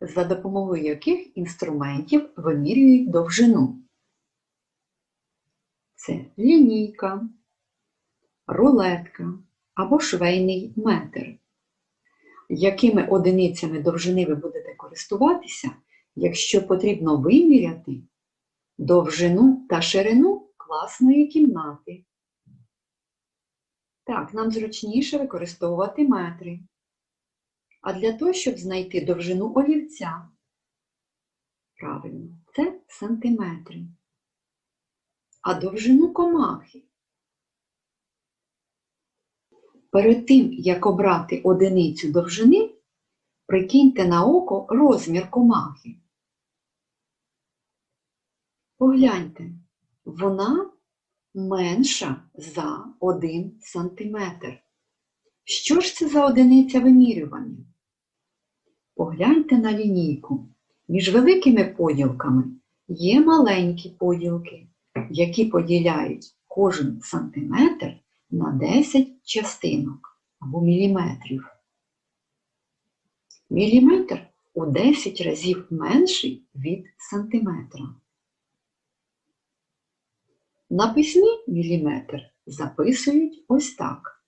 за допомогою яких інструментів вимірюють довжину. Це лінійка, рулетка або швейний метр. Якими одиницями довжини ви будете користуватися, якщо потрібно виміряти довжину та ширину класної кімнати? Так, нам зручніше використовувати метри. А для того, щоб знайти довжину олівця, правильно, це сантиметри. А довжину комахи. Перед тим, як обрати одиницю довжини, прикиньте на око розмір комахи. Погляньте, вона менша за 1 сантиметр. Що ж це за одиниця вимірювання? Погляньте на лінійку. Між великими поділками є маленькі поділки, які поділяють кожен сантиметр на 10 частинок або міліметрів. Міліметр у 10 разів менший від сантиметра. На письмі міліметр записують ось так.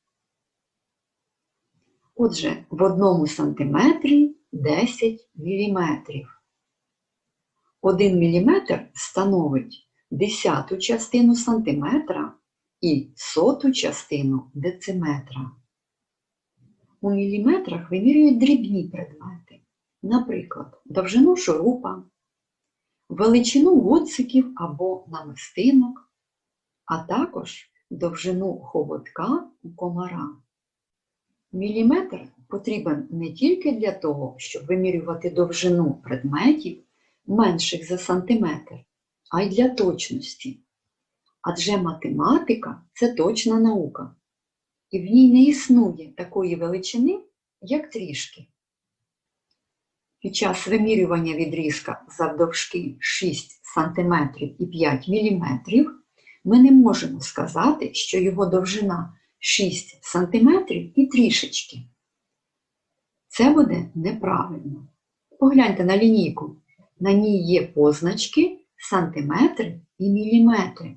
Отже, в одному сантиметрі 10 міліметрів. Один міліметр становить десяту частину сантиметра і соту частину дециметра. У міліметрах вимірюють дрібні предмети, наприклад, довжину шурупа, величину гудзиків або намистинок, а також довжину хоботка у комара. Міліметр потрібен не тільки для того, щоб вимірювати довжину предметів менших за сантиметр, а й для точності. Адже математика це точна наука, і в ній не існує такої величини, як трішки. Під час вимірювання відрізка завдовжки 6 см і 5 мм ми не можемо сказати, що його довжина 6 см і трішечки. Це буде неправильно. Погляньте на лінійку. На ній є позначки сантиметри і міліметри.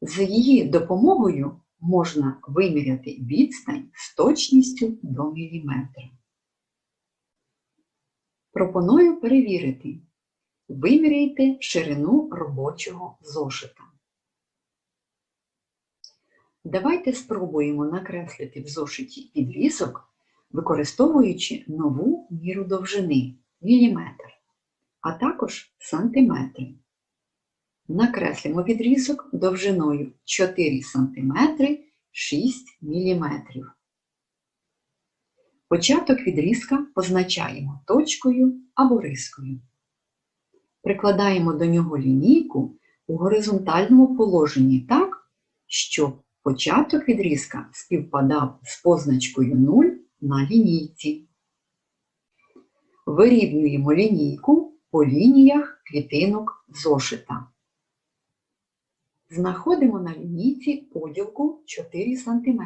З її допомогою можна виміряти відстань з точністю до міліметра. Пропоную перевірити. Виміряйте ширину робочого зошита. Давайте спробуємо накреслити в зошиті підрізок, використовуючи нову міру довжини міліметр, а також сантиметри. Накреслимо відрізок довжиною 4 см 6 мм. Початок відрізка позначаємо точкою або рискою. Прикладаємо до нього лінійку у горизонтальному положенні так, щоб початок відрізка співпадав з позначкою 0 на лінійці. Вирівнюємо лінійку по лініях клітинок зошита. Знаходимо на лінійці поділку 4 см.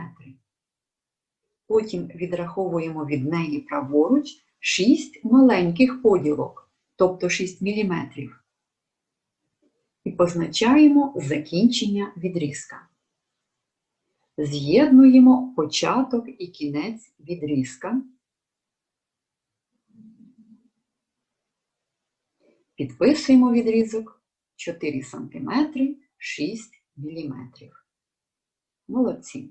Потім відраховуємо від неї праворуч 6 маленьких поділок, тобто 6 мм. І позначаємо закінчення відрізка. З'єднуємо початок і кінець відрізка. Підписуємо відрізок 4 см 6 мм. Молодці.